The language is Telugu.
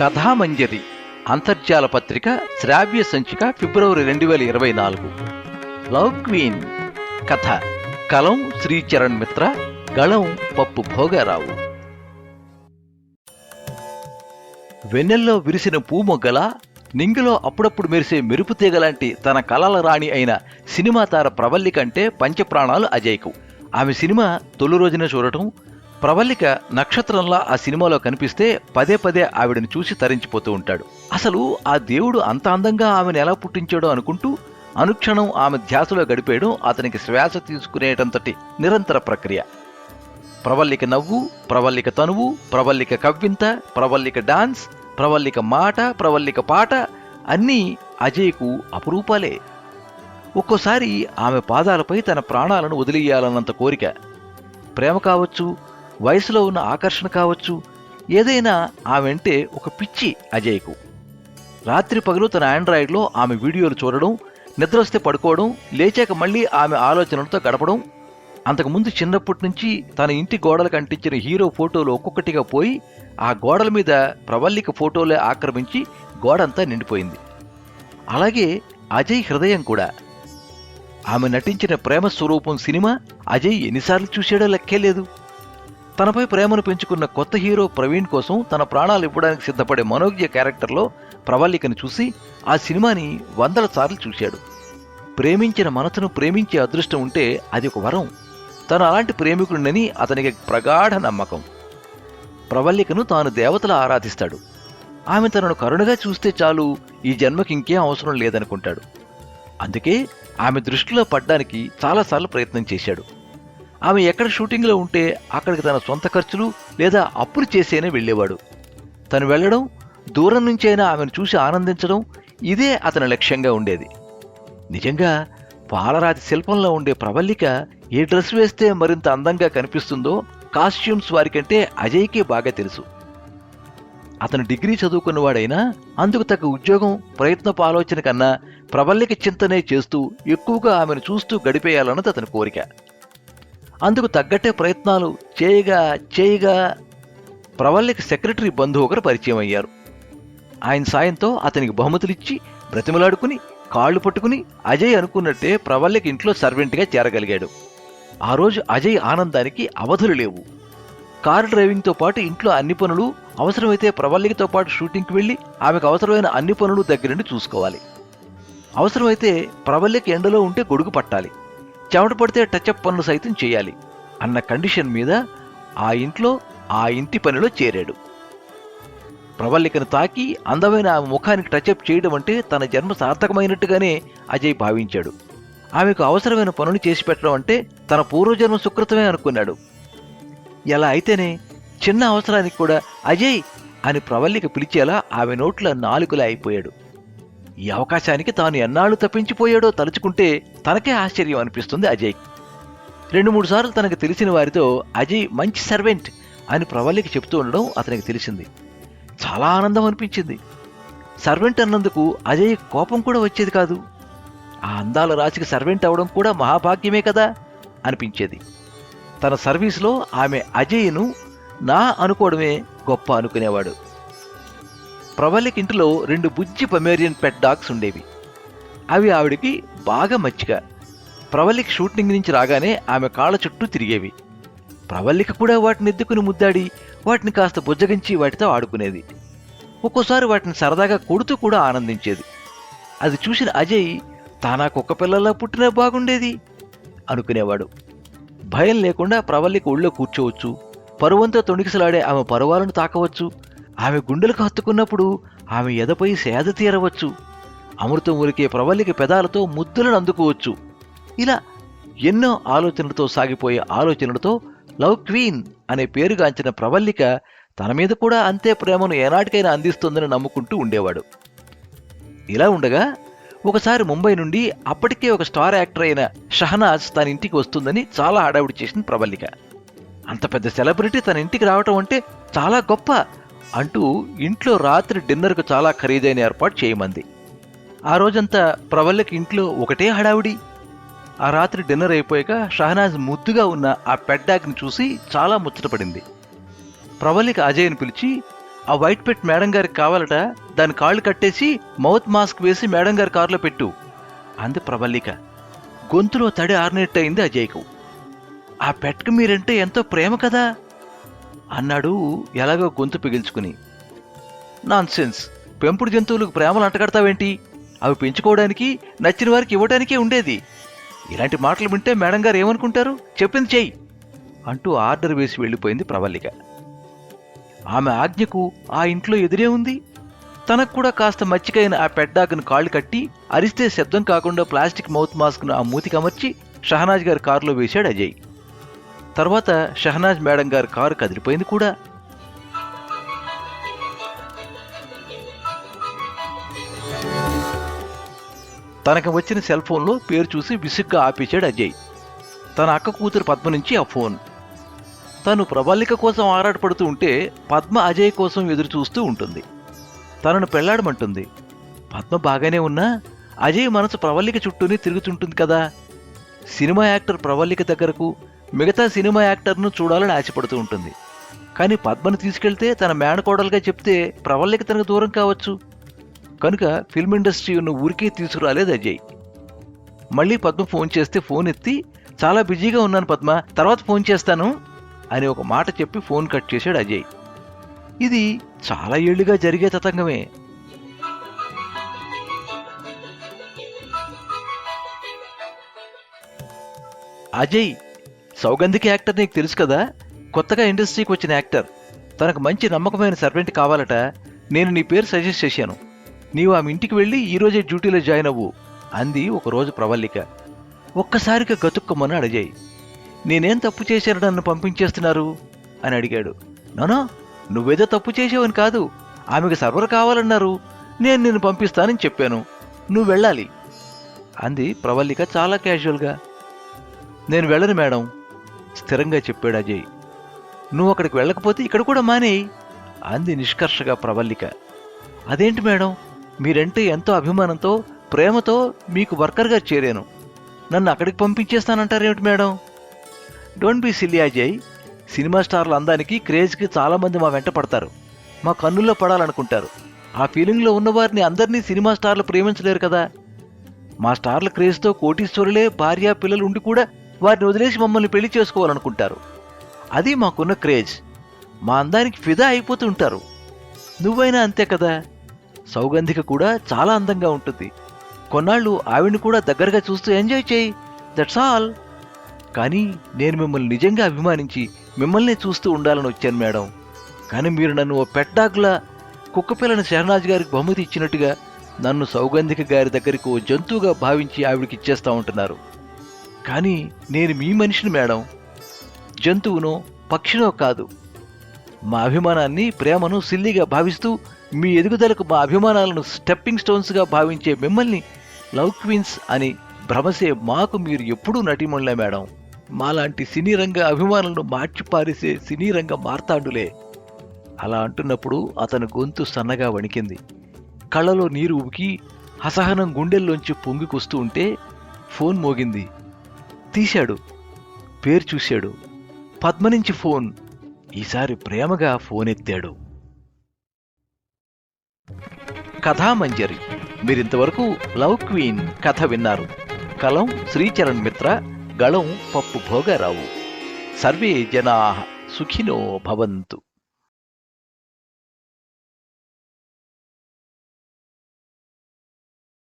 కథామంజరి అంతర్జాల పత్రిక శ్రావ్య సంచిక ఫిబ్రవరి రెండు వేల ఇరవై నాలుగు. లవ్ క్వీన్ కథ. కలం శ్రీచరణ్ మిత్ర గళం పప్పు భోగారావు. వెన్నెల్లో విరిసిన పూమొగ్గల నింగిలో అప్పుడప్పుడు మెరిసే మెరుపు తీగలాంటి తన కలల రాణి అయిన సినిమా తార ప్రవల్లి కంటే పంచప్రాణాలు అజయ్కు. ఆమె సినిమా తొలి రోజున చూడటం ప్రవల్లిక నక్షత్రంలా ఆ సినిమాలో కనిపిస్తే పదే పదే ఆవిడని చూసి తరించిపోతూ ఉంటాడు. అసలు ఆ దేవుడు అంత అందంగా ఆమెను ఎలా పుట్టించాడో అనుకుంటూ అనుక్షణం ఆమె ధ్యాసలో గడిపేయడం అతనికి శ్వాస తీసుకునేటంతటి నిరంతర ప్రక్రియ. ప్రవల్లిక నవ్వు ప్రవల్లిక తనువు ప్రవల్లిక కవ్వింత ప్రవల్లిక డాన్స్ ప్రవల్లిక మాట ప్రవల్లిక పాట అన్నీ అజయ్కు అపురూపాలే. ఒక్కోసారి ఆమె పాదాలపై తన ప్రాణాలను వదిలేయాలన్నంత కోరిక. ప్రేమ కావచ్చు వయసులో ఉన్న ఆకర్షణ కావచ్చు. ఏదైనా ఆమెంటే ఒక పిచ్చి అజయ్కు. రాత్రి పగలు తన ఆండ్రాయిడ్లో ఆమె వీడియోలు చూడడం నిద్రస్తే పడుకోవడం లేచాక మళ్ళీ ఆమె ఆలోచనలతో గడపడం. అంతకుముందు చిన్నప్పటి నుంచి తన ఇంటి గోడలకు అంటించిన హీరో ఫోటోలు ఒక్కొక్కటిగా పోయి ఆ గోడల మీద ప్రవల్లిక ఫోటోలే ఆక్రమించి గోడంతా నిండిపోయింది. అలాగే అజయ్ హృదయం కూడా. ఆమె నటించిన ప్రేమ స్వరూపం సినిమా అజయ్ ఎన్నిసార్లు చూసాడో లెక్కే లేదు. తనపై ప్రేమను పెంచుకున్న కొత్త హీరో ప్రవీణ్ కోసం తన ప్రాణాలు ఇవ్వడానికి సిద్ధపడే మనోజ్ఞ క్యారెక్టర్లో ప్రవల్లికను చూసి ఆ సినిమాని వందల సార్లు చూశాడు. ప్రేమించిన మనసును ప్రేమించే అదృష్టం ఉంటే అది ఒక వరం. తను అలాంటి ప్రేమికుడినని అతనికి ప్రగాఢ నమ్మకం. ప్రవల్లికను తాను దేవతలా ఆరాధిస్తాడు. ఆమె తనను కరుణగా చూస్తే చాలు ఈ జన్మకి ఇంకేం అవసరం లేదనుకుంటాడు. అందుకే ఆమె దృష్టిలో పడ్డానికి చాలాసార్లు ప్రయత్నం చేశాడు. ఆమె ఎక్కడ షూటింగ్లో ఉంటే అక్కడికి తన సొంత ఖర్చులు లేదా అప్పులు చేసేనే వెళ్ళేవాడు. తను వెళ్ళడం దూరం నుంచైనా ఆమెను చూసి ఆనందించడం ఇదే అతని లక్ష్యంగా ఉండేది. నిజంగా పాలరాతి శిల్పంలో ఉండే ప్రవల్లిక ఏ డ్రెస్ వేస్తే మరింత అందంగా కనిపిస్తుందో కాస్ట్యూమ్స్ వారికంటే అజయ్కే బాగా తెలుసు. అతను డిగ్రీ చదువుకున్నవాడైనా అందుకు తగ్గ ఉద్యోగం ప్రయత్నపు ఆలోచన కన్నా ప్రబల్లిక చింతనే చేస్తూ ఎక్కువగా ఆమెను చూస్తూ గడిపేయాలన్నది అతని కోరిక. అందుకు తగ్గట్టే ప్రయత్నాలు చేయగా చేయగా ప్రవల్లికి సెక్రటరీ బంధువు ఒకరు పరిచయం అయ్యారు. ఆయన సాయంతో అతనికి బహుమతులిచ్చి బ్రతిమలాడుకుని కాళ్ళు పట్టుకుని అజయ్ అనుకున్నట్టే ప్రవల్లిక ఇంట్లో సర్వెంట్గా చేరగలిగాడు. ఆ రోజు అజయ్ ఆనందానికి అవధులు లేవు. కారు డ్రైవింగ్తో పాటు ఇంట్లో అన్ని పనులు అవసరమైతే ప్రవల్లికతో పాటు షూటింగ్కి వెళ్ళి ఆమెకు అవసరమైన అన్ని పనులు దగ్గరుండి చూసుకోవాలి. అవసరమైతే ప్రవల్లిక ఎండలో ఉంటే గొడుగు పట్టాలి. చెమట పడితే టచ్అప్ పనులు సైతం చేయాలి అన్న కండిషన్ మీద ఆ ఇంట్లో ఆ ఇంటి పనిలో చేరాడు. ప్రవల్లికను తాకి అందమైన ఆమె ముఖానికి టచ్అప్ చేయడం అంటే తన జన్మ సార్థకమైనట్టుగానే అజయ్ భావించాడు. ఆమెకు అవసరమైన పనులు చేసి పెట్టడం అంటే తన పూర్వజన్మ సుకృతమే అనుకున్నాడు. ఎలా అయితేనే చిన్న అవసరానికి కూడా అజయ్ అని ప్రవల్లిక పిలిచేలా ఆమె నోట్ల నాలుగులా అయిపోయాడు. ఈ అవకాశానికి తాను ఎన్నాళ్ళు తప్పించిపోయాడో తలుచుకుంటే తనకే ఆశ్చర్యం అనిపిస్తుంది అజయ్. రెండు మూడు సార్లు తనకు తెలిసిన వారితో అజయ్ మంచి సర్వెంట్ అని ప్రవల్లికి చెప్తూ ఉండడం అతనికి తెలిసింది. చాలా ఆనందం అనిపించింది. సర్వెంట్ అన్నందుకు అజయ్ కోపం కూడా వచ్చేది కాదు. ఆ అందాల రాశికి సర్వెంట్ అవడం కూడా మహాభాగ్యమే కదా అనిపించేది. తన సర్వీస్లో ఆమె అజయ్ను నా అనుకోవడమే గొప్ప అనుకునేవాడు. ప్రవల్లిక ఇంటిలో రెండు బుజ్జి పమేరియన్ పెట్ డాగ్స్ ఉండేవి. అవి ఆవిడికి బాగా మచ్చిక. ప్రవల్లిక షూటింగ్ నుంచి రాగానే ఆమె కాళ్ళ చుట్టూ తిరిగేవి. ప్రవళిక కూడా వాటిని ఎత్తుకుని ముద్దాడి వాటిని కాస్త బుజ్జగించి వాటితో ఆడుకునేది. ఒక్కోసారి వాటిని సరదాగా కొడుతూ కూడా ఆనందించేది. అది చూసిన అజయ్ తానా కుక్క పిల్లలా పుట్టినా బాగుండేది అనుకునేవాడు. భయం లేకుండా ప్రవళిక ఒళ్ళో కూర్చోవచ్చు పరువంతో తొణికిసలాడే ఆమె పరువాలను తాకవచ్చు ఆమె గుండెలకు హత్తుకున్నప్పుడు ఆమె ఎదపై సేద తీరవచ్చు. అమృతం ఉరికే ప్రవల్లిక పెదాలతో ముద్దులను అందుకోవచ్చు. ఇలా ఎన్నో ఆలోచనలతో సాగిపోయే ఆలోచనలతో లవ్ క్వీన్ అనే పేరుగాంచిన ప్రవల్లిక తన మీద కూడా అంతే ప్రేమను ఏనాటికైనా అందిస్తుందని నమ్ముకుంటూ ఉండేవాడు. ఇలా ఉండగా ఒకసారి ముంబై నుండి అప్పటికే ఒక స్టార్ యాక్టర్ అయిన షహనాజ్ తన ఇంటికి వస్తుందని చాలా హడావిడి చేసింది ప్రవల్లిక. అంత పెద్ద సెలబ్రిటీ తన ఇంటికి రావటం అంటే చాలా గొప్ప అంటూ ఇంట్లో రాత్రి డిన్నర్కు చాలా ఖరీదైన ఏర్పాటు చేయమంది. ఆ రోజంతా ప్రవల్లకి ఇంట్లో ఒకటే హడావుడి. ఆ రాత్రి డిన్నర్ అయిపోయాక షహనాజ్ ముద్దుగా ఉన్న ఆ పెడ్డాగ్ని చూసి చాలా ముచ్చటపడింది ప్రవల్లిక అజయ్ని పిలిచి ఆ వైట్ పెట్ మేడం గారికి కావాలట దాని కాళ్ళు కట్టేసి మౌత్ మాస్క్ వేసి మేడం గారి కారులో పెట్టు అంది ప్రవల్లిక. గొంతులో తడి ఆరినట్టయింది అజయ్కు. ఆ పెట్కు మీరంటే ఎంతో ప్రేమ కదా. అన్నాడు ఎలాగో గొంతు పిగిల్చుకుని. నాన్సెన్స్. పెంపుడు జంతువులకు ప్రేమలు అంటగడతావేంటి? అవి పెంచుకోవడానికి నచ్చిన వారికి ఇవ్వడానికే ఉండేది. ఇలాంటి మాటలు వింటే మేడం గారు ఏమనుకుంటారు? చెప్పింది చెయ్యి. అంటూ ఆర్డర్ వేసి వెళ్ళిపోయింది ప్రవల్లిక. ఆమె ఆజ్ఞకు ఆ ఇంట్లో ఎదురే ఉంది. తనకు కూడా కాస్త మచ్చికైన ఆ పెడ్డాకును కాళ్ళు కట్టి అరిస్తే శబ్దం కాకుండా ప్లాస్టిక్ మౌత్ మాస్క్ను ఆ మూతికి అమర్చి షహనాజ్ గారి కారులో వేశాడు అజయ్. తర్వాత షహనాజ్ మేడం గారి కారు కదిలిపోయింది కూడా. తనకు వచ్చిన సెల్ ఫోన్లో పేరు చూసి విసుగ్గా ఆపేశాడు అజయ్. తన అక్క కూతురు పద్మ నుంచి ఆ ఫోన్. తను ప్రబల్లిక కోసం ఆరాటపడుతూ ఉంటే పద్మ అజయ్ కోసం ఎదురు చూస్తూ ఉంటుంది. తనను పెళ్ళాడమంటుంది. పద్మ బాగానే ఉన్నా అజయ్ మనసు ప్రవల్లిక చుట్టూనే తిరుగుతుంటుంది కదా. సినిమా యాక్టర్ ప్రవల్లిక దగ్గరకు మిగతా సినిమా యాక్టర్ను చూడాలని ఆశపడుతూ ఉంటుంది. కానీ పద్మను తీసుకెళ్తే తన మేనకోడలుగా చెప్తే ప్రవల్లకి తనకు దూరం కావచ్చు. కనుక ఫిల్మ్ ఇండస్ట్రీను ఊరికే తీసుకురాలేదు అజయ్. మళ్ళీ పద్మ ఫోన్ చేస్తే ఫోన్ ఎత్తి చాలా బిజీగా ఉన్నాను పద్మ తర్వాత ఫోన్ చేస్తాను అని ఒక మాట చెప్పి ఫోన్ కట్ చేశాడు అజయ్. ఇది చాలా ఏళ్ళుగా జరిగే తతంగమే. అజయ్ సౌగంధిక యాక్టర్ నీకు తెలుసు కదా? కొత్తగా ఇండస్ట్రీకి వచ్చిన యాక్టర్. తనకు మంచి నమ్మకమైన సర్వెంట్ కావాలట నేను నీ పేరు సజెస్ట్ చేశాను. నీవు ఆమె ఇంటికి వెళ్ళి ఈరోజే డ్యూటీలో జాయిన్ అవ్వు అంది ఒకరోజు ప్రవల్లిక. ఒక్కసారిగా గతుక్కమని అడిగాయి. నేనేం తప్పు చేశాను నన్ను పంపించేస్తున్నారు? అని అడిగాడు. నోనో నువ్వేదో తప్పు చేసావని కాదు. ఆమెకు సర్వర్ కావాలన్నారు. నేను నిన్ను పంపిస్తానని చెప్పాను. నువ్వు వెళ్ళాలి. అంది ప్రవల్లిక చాలా క్యాజువల్గా నేను వెళ్ళను మేడం. స్థిరంగా చెప్పాడు అజయ్. నువ్వు అక్కడికి వెళ్ళకపోతే ఇక్కడ కూడా మానేయి అంది నిష్కర్షగా ప్రవల్లిక అదేంటి మేడం? మీరంటే ఎంతో అభిమానంతో ప్రేమతో మీకు వర్కర్గా చేరాను. నన్ను అక్కడికి పంపించేస్తానంటారేమిటి madam? Don't be silly Ajay. Cinema స్టార్ల అందానికి క్రేజ్కి చాలామంది మా వెంట పడతారు. మా కన్నుల్లో పడాలనుకుంటారు. ఆ ఫీలింగ్లో ఉన్నవారిని అందరినీ సినిమా స్టార్లు ప్రేమించలేరు కదా. మా స్టార్ల క్రేజ్తో కోటీశ్వరులే భార్య పిల్లలు ఉండి కూడా వారిని వదిలేసి మమ్మల్ని పెళ్ళి చేసుకోవాలనుకుంటారు. అది మాకున్న క్రేజ్. మా అందానికి ఫిదా అయిపోతుంటారు నువ్వైనా అంతే కదా? సౌగంధిక కూడా చాలా అందంగా ఉంటుంది. కొన్నాళ్ళు ఆవిడని కూడా దగ్గరగా చూస్తూ ఎంజాయ్ చేయి. దట్స్ ఆల్ కానీ నేను మిమ్మల్ని నిజంగా అభిమానించి మిమ్మల్ని చూస్తూ ఉండాలని వచ్చాను మేడం. కానీ మీరు నన్ను ఓ పెట్టాకులా కుక్కపిల్లని శరణాజ్ గారికి బహుమతి ఇచ్చినట్టుగా నన్ను సౌగంధిక గారి దగ్గరికి ఓ జంతువుగా భావించి ఆవిడకి ఇచ్చేస్తూ ఉంటున్నారు. కానీ నేను మీ మనిషిని మేడం. జంతువునో పక్షినో కాదు. మా అభిమానాన్ని ప్రేమను సిల్లిగా భావిస్తూ మీ ఎదుగుదలకు మా అభిమానాలను స్టెప్పింగ్ స్టోన్స్గా భావించే మిమ్మల్ని లవ్ క్వీన్స్ అని భ్రమసే మాకు మీరు ఎప్పుడూ నటిమణులే మేడం. మాలాంటి సినీ రంగ అభిమానులను మార్చిపారేసే సినీ రంగ మార్తాండులే. అలా అంటున్నప్పుడు అతని గొంతు సన్నగా వణికింది. కళ్ళలో నీరు ఉబికి అసహనం గుండెల్లోంచి పొంగికొస్తూ ఉంటే ఫోన్ మోగింది. తీశాడు పేరు చూశాడు. పద్మ నుంచి ఫోన్. ఈసారి ప్రేమగా ఫోన్ ఎత్తాడు. కథామంజరి మీరింతవరకు లవ్ క్వీన్ కథ విన్నారు. కలం శ్రీచరణ్ మిత్ర గళం పప్పు భోగరావు సర్వే జనా సుఖినో భవంతు.